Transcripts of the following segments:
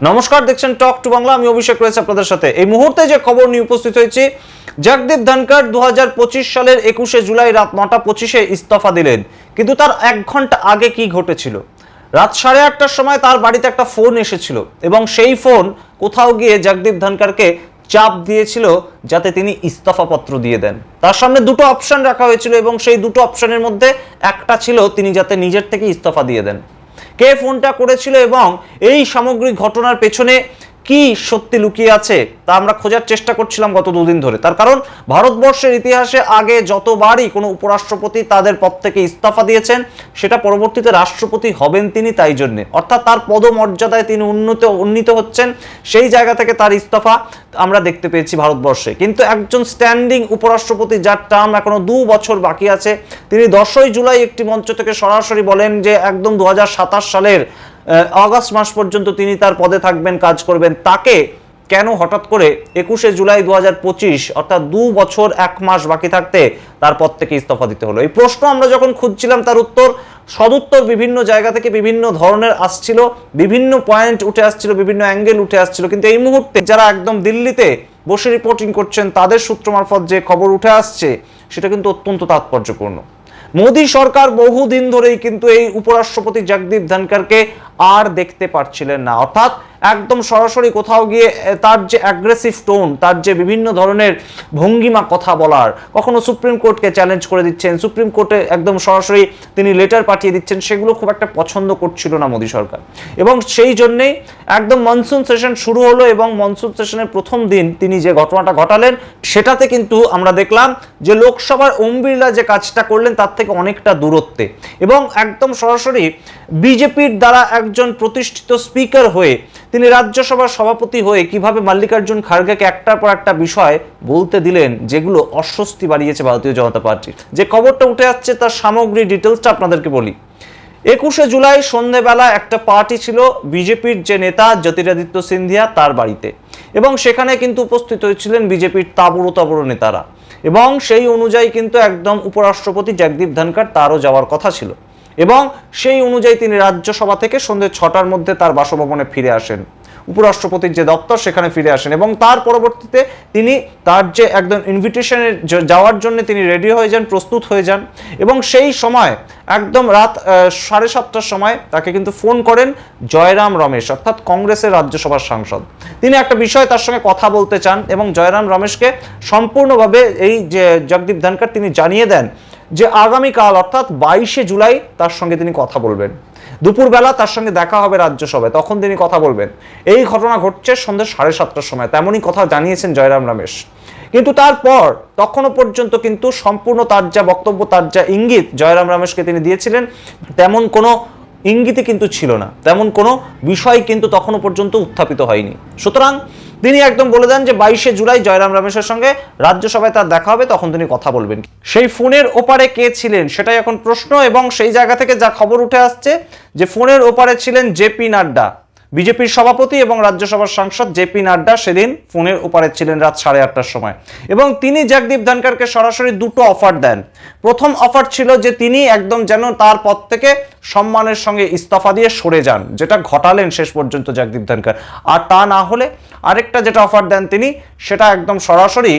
নমস্কার, দেখছেন টক টু বাংলা আমি অভিষেক রয়েছে আপনাদের সাথে। এই মুহূর্তে যে খবর নিয়ে উপস্থিত হয়েছি, জগদীপ ধনকর দু সালের একুশে জুলাই রাত নটা পঁচিশে ইস্তফা দিলেন। কিন্তু তার এক ঘণ্টা আগে কি ঘটেছিল? রাত সাড়ে আটটার সময় তার বাড়িতে একটা ফোন এসেছিল এবং সেই ফোন কোথাও গিয়ে জগদীপ ধনকরকে চাপ দিয়েছিল যাতে তিনি ইস্তফাপত্র দিয়ে দেন। তার সামনে দুটো অপশন রাখা হয়েছিল এবং সেই দুটো অপশনের মধ্যে একটা ছিল তিনি যাতে নিজের থেকে ইস্তফা দিয়ে দেন। কে ফোনটা করেছিল এবং এই সামগ্রিক ঘটনার পেছনে কি সত্যি লুকিয়ে আছে তা আমরা খোঁজার চেষ্টা করছিলাম গত দুদিন ধরে। তার কারণ ভারতবর্ষের ইতিহাসে আগে যতবারই কোনো উপরাষ্ট্রপতি তাদের পদ থেকে ইস্তফা দিয়েছেন, সেটা পরবর্তীতে রাষ্ট্রপতি হবেন তিনি তাই জন্যে। অর্থাৎ তার পদমর্যাদায় তিনি উন্নত, উন্নীত হচ্ছেন, সেই জায়গা থেকে তার ইস্তফা আমরা দেখতে পেয়েছি ভারতবর্ষে। কিন্তু একজন স্ট্যান্ডিং উপরাষ্ট্রপতি যার টার্ম এখনও দু বছর বাকি আছে, তিনি দশই জুলাই একটি মঞ্চ থেকে সরাসরি বলেন যে একদম দু হাজার সাতাশ সালের আহ, আগস্ট মাস পর্যন্ত তিনি তার পদে থাকবেন কাজ করবেন। তাকে কেন হঠাৎ করে একুশে জুলাই দু হাজার পঁচিশ অর্থাৎ দু বছর এক মাস বাকি থাকতে তার পদ থেকে ইস্তফা দিতে হলো? এই প্রশ্ন আমরা যখন খুঁজছিলাম তার উত্তর সদুত্তর বিভিন্ন জায়গা থেকে বিভিন্ন ধরনের আসছিল বিভিন্ন পয়েন্ট উঠে আসছিল বিভিন্ন অ্যাঙ্গেল উঠে আসছিল। কিন্তু এই মুহূর্তে যারা একদম দিল্লিতে বসে রিপোর্টিং করছেন তাদের সূত্র মারফত যে খবর উঠে আসছে সেটা কিন্তু অত্যন্ত তাৎপর্যপূর্ণ। মোদী সরকার বহুদিন ধরেই কিন্তু এই উপরাষ্ট্রপতি জগদীপ ধনকারকে আর দেখতে পারছিলেন না। অর্থাৎ একদম সরাসরি কোথাও গিয়ে তার যে অ্যাগ্রেসিভ টোন তার যে বিভিন্ন ধরনের ভঙ্গিমা কথা বলার, কখনো সুপ্রিম কোর্টকে চ্যালেঞ্জ করে দিচ্ছেন, সুপ্রিম কোর্টে একদম সরাসরি তিনি লেটার পাঠিয়ে দিচ্ছেন, সেগুলো খুব একটা পছন্দ করছিল না মোদী সরকার। এবং সেই জন্যেই একদম মনসুন সেশন শুরু হলো এবং মনসুন সেশনের প্রথম দিন তিনি যে ঘটনাটা ঘটালেন, সেটাতে কিন্তু আমরা দেখলাম যে লোকসভার ওম বিড়লা যে কাজটা করলেন, তার থেকে অনেকটা দূরত্বে। এবং একদম সরাসরি বিজেপির দ্বারা একজন প্রতিষ্ঠিত স্পিকার হয়ে তিনি রাজ্যসভার সভাপতি হয়ে কীভাবে মাল্লিকার্জুন খার্গেকে একটার পর একটা বিষয় বলতে দিলেন, যেগুলো অস্বস্তি বাড়িয়েছে ভারতীয় জনতা পার্টির যে খবরটা উঠে আসছে তার সামগ্রিক ডিটেলসটা আপনাদেরকে বলি। একুশে জুলাই সন্ধেবেলা একটা পার্টি ছিল বিজেপির যে নেতা জ্যোতিরাদিত্য সিন্ধিয়া তার বাড়িতে। এবং সেখানে কিন্তু উপস্থিত হয়েছিলেন বিজেপির তাবড়ো তাবড়ো নেতারা। এবং সেই অনুযায়ী কিন্তু একদম উপরাষ্ট্রপতি জগদীপ ধনকর তারও যাওয়ার কথা ছিল। এবং সেই অনুযায়ী তিনি রাজ্যসভা থেকে সন্ধ্যে ছটার মধ্যে তার বাসভবনে ফিরে আসেন। উপরাষ্ট্রপতির যে দপ্তর, সেখানে ফিরে আসেন এবং তার পরবর্তীতে তিনি তার যে একদম ইনভিটেশনে যাওয়ার জন্য তিনি রেডি হয়ে যান, প্রস্তুত হয়ে যান এবং সেই সময়, একদম রাত সাড়ে সাতটার সময় তাকে কিন্তু ফোন করেন জয়রাম রমেশ, অর্থাৎ কংগ্রেসের রাজ্যসভার সাংসদ। তিনি একটা বিষয় তার সঙ্গে কথা বলতে চান এবং জয়রাম রমেশকে সম্পূর্ণভাবে এই যে জগদীপ ধনকর তিনি জানিয়ে দেন যে আগামীকাল, অর্থাৎ বাইশে জুলাই, তার সঙ্গে তিনি কথা বলবেন। দুপুরবেলা তার সঙ্গে দেখা হবে রাজ্যসভায়, তখন তিনি কথা বলবেন। এই ঘটনা ঘটছে সন্ধ্যে সাড়ে সাতটার সময়, তেমনই কথা জানিয়েছেন জয়রাম রমেশ। কিন্তু তারপর, তখনও পর্যন্ত কিন্তু সম্পূর্ণ তার যা বক্তব্য তার যা ইঙ্গিত জয়রাম রমেশকে তিনি দিয়েছিলেন। তেমন কোনো ইঙ্গিতে কিন্তু ছিল না। তেমন কোনো বিষয় কিন্তু তখনও পর্যন্ত উত্থাপিত হয়নি। সুতরাং তিনি একদম বলে দেন যে বাইশে জুলাই জয়রাম রমেশের সঙ্গে রাজ্যসভায় তার দেখা হবে, তখন তিনি কথা বলবেন। সেই ফোনের ওপারে কে ছিলেন সেটাই এখন প্রশ্ন এবং সেই জায়গা থেকে যা খবর উঠে আসছে যে ফোনের ওপারে ছিলেন জেপি নাড্ডা। বিজেপির সভাপতি এবং রাজ্যসভার সাংসদ জেপি নাড্ডা সেদিন ফোনের ওপারে ছিলেন রাত সাড়ে আটটার সময়। এবং তিনি জগদীপ ধনকরকে সরাসরি দুটো অফার দেন। প্রথম অফার ছিল যে তিনি একদম যেন তার পদ থেকে সম্মানের সঙ্গে ইস্তফা দিয়ে সরে যান, যেটা ঘটালেন শেষ পর্যন্ত জগদীপ ধনকর আর তা না হলে আরেকটা যেটা অফার দেন তিনি, সেটা একদম সরাসরি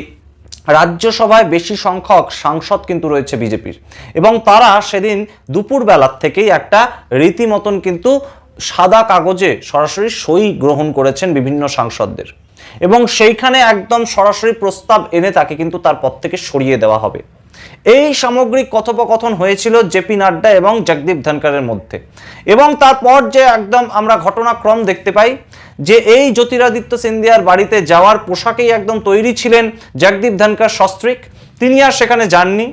রাজ্যসভায় বেশি সংখ্যক সাংসদ কিন্তু রয়েছে বিজেপির। এবং তারা সেদিন দুপুরবেলার থেকেই একটা রীতিমতন কিন্তু সাদা কাগজে সরাসরি সই গ্রহণ করেছেন বিভিন্ন সাংসদদের। এবং সেইখানে একদম সরাসরি প্রস্তাব এনে তাকে কিন্তু তার পদ থেকে সরিয়ে দেওয়া হবে। এই সামগ্রিক কথোপকথন হয়েছিল জেপি নাড্ডা এবং জগদীপ ধনকারের মধ্যে। এবং তারপর যে একদম আমরা ঘটনাক্রম দেখতে পাই, যে এই জ্যোতিরাদিত্য সিন্ধিয়ার বাড়িতে যাওয়ার পোশাকেই একদম তৈরি ছিলেন জগদীপ ধনকার সস্ত্রিক। তিনি আর সেখানে যাননি।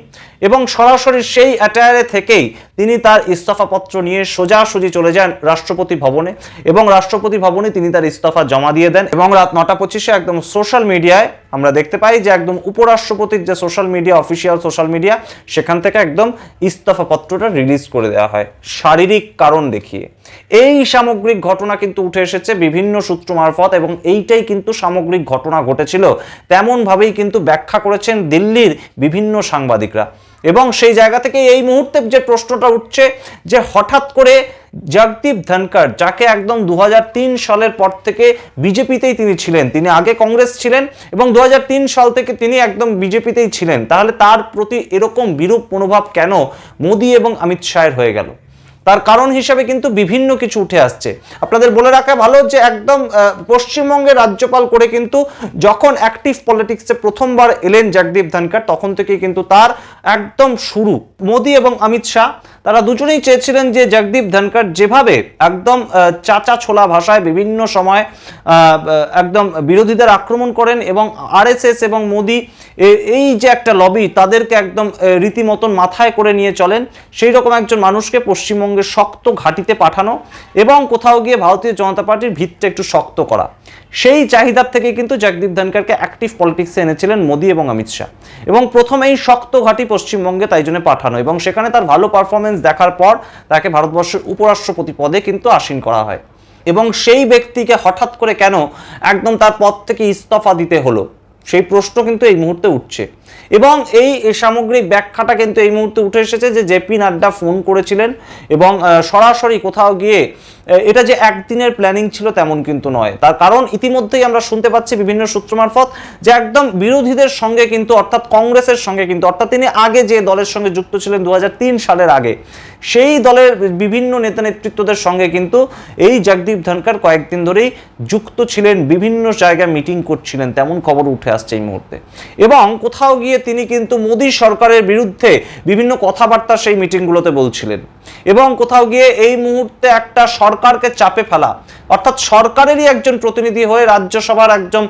এবং সরাসরি সেই অ্যাটায়ারে থেকেই তিনি তার ইস্তফাপত্র নিয়ে সোজাসুজি চলে যান রাষ্ট্রপতি ভবনে এবং রাষ্ট্রপতি ভবনে তিনি তার ইস্তফা জমা দিয়ে দেন এবং রাত নটা পঁচিশে একদম সোশ্যাল মিডিয়ায় আমরা দেখতে পাই যে একদম উপরাষ্ট্রপতির যে social media official social media সেখান থেকে একদম ইস্তফাপত্রটা রিলিজ করে দেওয়া হয় শারীরিক কারণ দেখিয়ে। এই সামগ্রিক ঘটনা কিন্তু উঠে এসেছে বিভিন্ন সূত্র মারফত এবং এইটাই কিন্তু সামগ্রিক ঘটনা ঘটেছিল। তেমনভাবেই কিন্তু ব্যাখ্যা করেছেন দিল্লির বিভিন্ন সাংবাদিকরা। এবং সেই জায়গা থেকে এই মুহূর্তে যে প্রশ্নটা উঠছে যে হঠাৎ করে জগদীপ ধনকর যাকে একদম দু হাজার তিন সালের পর থেকে বিজেপিতেই তিনি ছিলেন, তিনি আগে কংগ্রেস ছিলেন এবং দু হাজার তিন সাল থেকে তিনি একদম বিজেপিতেই ছিলেন, তাহলে তার প্রতি এরকম বিরূপ মনোভাব কেন মোদী এবং অমিত শাহের হয়ে গেল? তার কারণ হিসাবে কিন্তু বিভিন্ন কিছু উঠে আসছে। আপনাদের বলে রাখা ভালো যে একদম পশ্চিমবঙ্গে পশ্চিমবঙ্গের রাজ্যপাল করে কিন্তু যখন অ্যাক্টিভ পলিটিক্সে প্রথমবার এলেন জগদীপ ধনখড়, তখন থেকে কিন্তু তার একদম শুরু। মোদি এবং অমিত শাহ তারা দুজনেই চেয়েছিলেন যে জগদীপ ধনকর যেভাবে একদম চাচা ছোলা ভাষায় বিভিন্ন সময় একদম বিরোধীদের আক্রমণ করেন এবং আরএসএস এবং মোদী এই যে একটা লবি তাদেরকে একদম রীতিমতন মাথায় করে নিয়ে চলেন। সেই রকম একজন মানুষকে পশ্চিমবঙ্গের শক্ত ঘাটিতে পাঠানো এবং কোথাও গিয়ে ভারতীয় জনতা পার্টির ভিতটা একটু শক্ত করা। সেই চাহিদার থেকে কিন্তু জগদীপ ধনকরকে অ্যাক্টিভ পলিটিক্সে এনেছিলেন মোদী এবং অমিত শাহ। এবং প্রথমেই শক্ত ঘাঁটি পশ্চিমবঙ্গে তাই জন্য পাঠানো এবং সেখানে তার ভালো পারফরমেন্স দেখার পর তাকে ভারতবর্ষের উপরাষ্ট্রপতি পদে কিন্তু আসীন করা হয়। এবং সেই ব্যক্তিকে হঠাৎ করে কেন একদম তার পদ থেকে ইস্তফা দিতে হলো? সেই প্রশ্ন কিন্তু এই মুহূর্তে উঠছে। এবং এই সামগ্রিক ব্যাখ্যাটা কিন্তু এই মুহূর্তে উঠে এসেছে যে জেপি নাড্ডা ফোন করেছিলেন এবং সরাসরি কোথাও গিয়ে এটা যে একদিনের প্ল্যানিং ছিল তেমন কিন্তু নয়। তার কারণ ইতিমধ্যেই আমরা শুনতে পাচ্ছি বিভিন্ন সূত্র মারফত যে একদম বিরোধীদের সঙ্গে কিন্তু, অর্থাৎ কংগ্রেসের সঙ্গে কিন্তু, অর্থাৎ তিনি আগে যে দলের সঙ্গে যুক্ত ছিলেন দু হাজার তিন সালের আগে সেই দলের বিভিন্ন নেতা নেতৃত্বদের সঙ্গে কিন্তু এই জগদীপ ধনকার কয়েকদিন ধরেই যুক্ত ছিলেন, বিভিন্ন জায়গায় মিটিং করছিলেন, তেমন খবর উঠে আসছে এই মুহূর্তে। এবং কোথাও গিয়ে তিনি কিন্তু মোদী সরকারের বিরুদ্ধে বিভিন্ন কথাবার্তা সেই মিটিংগুলোতে বলছিলেন। এবং কোথাও গিয়ে এই মুহূর্তে একটা সরকারকে চাপে ফেলা, অর্থাৎ সরকারেরই একজন প্রতিনিধি হয়ে, রাজ্যসভার একজন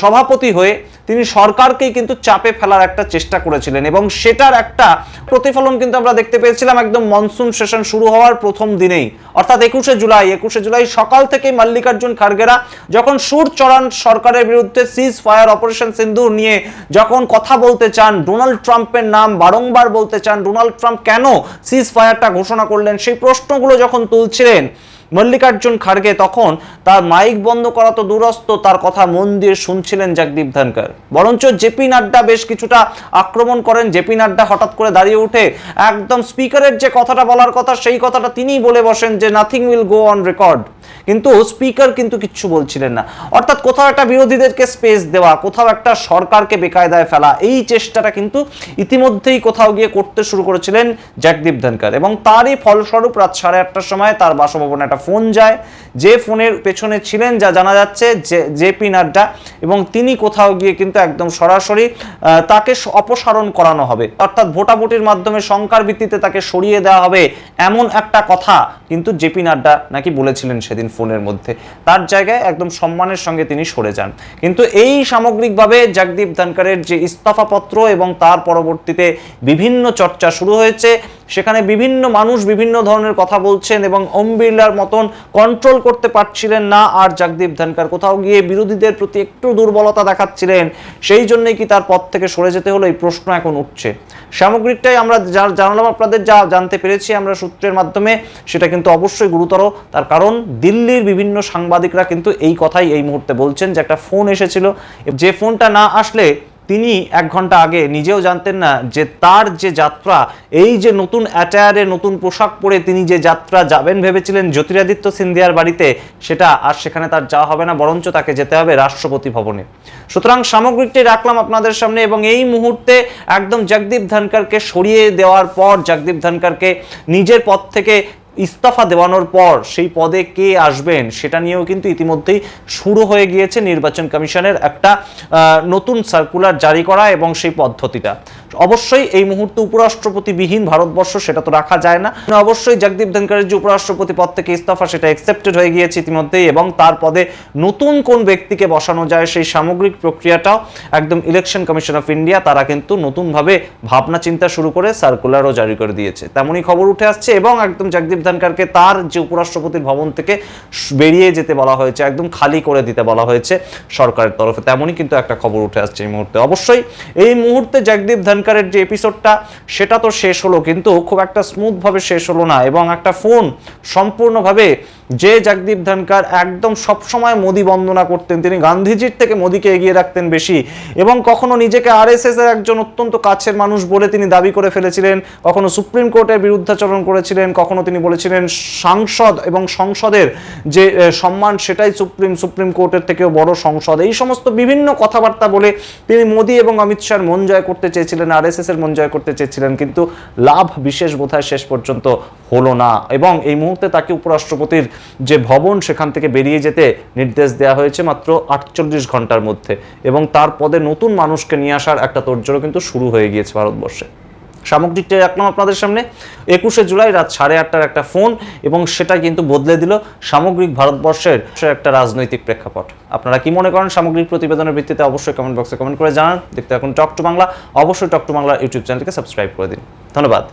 সভাপতি হয়ে তিনি সরকারকেই কিন্তু চাপে ফেলার একটা চেষ্টা করেছিলেন এবং সেটার একটা প্রতিফলন কিন্তু আমরা দেখতে পেয়েছিলাম একদম মনসুন সেশন শুরু হওয়ার প্রথম দিনেই। অর্থাৎ একুশে জুলাই একুশে জুলাই সকাল থেকে মাল্লিকার্জুন খার্গেরা যখন সুর চড়ান সরকারের বিরুদ্ধে সিজ ফায়ার অপারেশন সিন্ধু নিয়ে যখন কথা বলতে চান, ডোনাল্ড ট্রাম্পের নাম বারংবার বলতে চান, ডোনাল্ড ট্রাম্প কেন সিজ ফায়ারটা ঘোষণা করলেন। সেই প্রশ্নগুলো যখন তুলছিলেন মল্লিকার্জুন খার্গে তখন তার মাইক বন্ধ করা তো দূরস্থ তার কথা মন দিয়ে শুনছিলেন জগদীপ ধনকর বরঞ্চ জেপি নাড্ডা বেশ কিছুটা আক্রমণ করেন। জেপি নাড্ডা হঠাৎ করে দাঁড়িয়ে উঠে একদম স্পিকারের যে কথাটা বলার কথা, সেই কথাটা তিনিই বলে বসেন যে nothing will go on record কিন্তু স্পিকার কিন্তু কিচ্ছু বলছিলেন না। অর্থাৎ কোথাও একটা বিরোধীদেরকে স্পেস দেওয়া, কোথাও একটা সরকারকে বেকায়দায় ফেলা, এই চেষ্টাটা কিন্তু ইতিমধ্যেই কোথাও গিয়ে করতে শুরু করেছিলেন জগদীপ ধনকর এবং তারই ফলস্বরূপ রাত সাড়ে আটটার সময় তার বাসভবনে একটা ফোন যায়। যে ফোনের পেছনে ছিলেন যা জানা যাচ্ছে যে জেপি নাড্ডা এবং তিনি কোথাও গিয়ে কিন্তু একদম সরাসরি তাকে অপসারণ করানো হবে। অর্থাৎ ভোটাভুটির মাধ্যমে সংখ্যার ভিত্তিতে তাকে সরিয়ে দেওয়া হবে এমন একটা কথা কিন্তু জেপি নাড্ডা নাকি বলেছিলেন সেদিন ফোনের মধ্যে। তার জায়গায় একদম সম্মানের সঙ্গে তিনি সরে যান। কিন্তু এই সামগ্রিকভাবে জগদীপ ধনকরের যে ইস্তফাপত্র এবং তার পরবর্তীতে বিভিন্ন চর্চা শুরু হয়েছে সেখানে বিভিন্ন মানুষ বিভিন্ন ধরনের কথা বলছেন এবং ওম বিড়লার মতন কন্ট্রোল করতে পারছিলেন না আর জগদীপ ধনকর কোথাও গিয়ে বিরোধীদের প্রতি একটু দুর্বলতা দেখাচ্ছিলেন, সেই জন্যই কি তার পদ থেকে সরে যেতে হলো এই প্রশ্ন এখন উঠছে। সামগ্রিকটাই আমরা জানালাম আপনাদের, যা জানতে পেরেছি আমরা সূত্রের মাধ্যমে, সেটা কিন্তু অবশ্যই গুরুতর। তার কারণ, দিল্লির বিভিন্ন সাংবাদিকরা কিন্তু এই কথাই এই মুহূর্তে বলছেন যে একটা ফোন এসেছিল। যে ফোনটা না আসলে তিনি এক ঘণ্টা আগে নিজেও জানতেন না যে তার যে যাত্রা, এই যে নতুন অ্যাটায়ারে নতুন পোশাক পরে তিনি যে যাত্রা যাবেন ভেবেছিলেন জ্যোতিরাদিত্য সিন্ধিয়ার বাড়িতে, সেটা আর সেখানে তার যাওয়া হবে না, বরঞ্চ তাকে যেতে হবে রাষ্ট্রপতি ভবনে। সুতরাং সামগ্রিকটি রাখলাম আপনাদের সামনে এবং এই মুহূর্তে একদম জগদীপ ধনকরকে সরিয়ে দেওয়ার পর জগদীপ ধনকরকে নিজের পথ থেকে ইস্তফা দেওয়ানোর পর সেই পদে কে আসবেন সেটা নিয়েও কিন্তু ইতিমধ্যেই শুরু হয়ে গিয়েছে নির্বাচন কমিশনের একটা নতুন সার্কুলার জারি করা এবং সেই পদ্ধতিটা। অবশ্যই এই মুহূর্তে উপরাষ্ট্রপতিবিহীন ভারতবর্ষ সেটা তো রাখা যায় না। অবশ্যই জগদীপ ধনকরের যে উপরাষ্ট্রপতি পদ থেকে ইস্তফা সেটা অ্যাকসেপ্টেড হয়ে গিয়েছে ইতিমধ্যেই এবং তার পদে নতুন কোন ব্যক্তিকে বসানো যায় সেই সামগ্রিক প্রক্রিয়াটাও একদম ইলেকশন কমিশন অফ ইন্ডিয়া তারা কিন্তু নতুনভাবে ভাবনা চিন্তা শুরু করে সার্কুলারও জারি করে দিয়েছে। তেমনই খবর উঠে আসছে এবং একদম জগদীপ ধনকারকে তার যে উপরাষ্ট্রপতির ভবন থেকে বেরিয়ে যেতে বলা হয়েছে, একদম খালি করে দিতে বলা হয়েছে সরকারের তরফে। তেমনই কিন্তু একটা খবর উঠে আসছে এই মুহূর্তে। অবশ্যই এই মুহূর্তে জগদীপ ধনকারের যে এপিসোডটা সেটা তো শেষ হলো, কিন্তু খুব একটা স্মুথ ভাবে শেষ হলো না এবং একটা ফোন সম্পূর্ণভাবে যে জগদীপ ধনকার একদম সবসময় মোদি বন্দনা করতেন, তিনি গান্ধীজির থেকে মোদিকে এগিয়ে রাখতেন বেশি এবং কখনো নিজেকে আরএসএস এর একজন অত্যন্ত কাছের মানুষ বলে তিনি দাবি করে ফেলেছিলেন, কখনো সুপ্রিম কোর্টের বিরুদ্ধাচরণ করেছিলেন, কখনো তিনি বলেছিলেন সাংসদ এবং সংসদের যে সম্মান সেটাই সুপ্রিম সুপ্রিম কোর্টের থেকেও বড় সংসদ। এই সমস্ত বিভিন্ন কথাবার্তা বলে তিনি মোদী এবং অমিত শাহর মন জয় করতে চেয়েছিলেন আরএসএস এর মন জয় করতে চেয়েছিলেন, কিন্তু লাভ বিশেষ বোধহয় শেষ পর্যন্ত হলো না এবং এই মুহূর্তে তাকে উপরাষ্ট্রপতির যে ভবন সেখান থেকে বেরিয়ে যেতে নির্দেশ দেওয়া হয়েছে মাত্র আটচল্লিশ ঘণ্টার মধ্যে এবং তার পদে নতুন মানুষকে নিয়ে আসার একটা তোড়জোড়ও কিন্তু শুরু হয়ে গিয়েছে ভারতবর্ষে। সামগ্রিকটা রাখলাম আপনাদের সামনে। একুশে জুলাই রাত সাড়ে আটটার একটা ফোন এবং সেটা কিন্তু বদলে দিল সামগ্রিক ভারতবর্ষের একটা রাজনৈতিক প্রেক্ষাপট। আপনারা কি মনে করেন সামগ্রিক প্রতিবেদনের ভিত্তিতে অবশ্যই কমেন্ট বক্সে কমেন্ট করে জানান। দেখতে এখন টক টু বাংলা। অবশ্যই টক টু বাংলা ইউটিউব চ্যানেলকে সাবস্ক্রাইব করে দিন। ধন্যবাদ।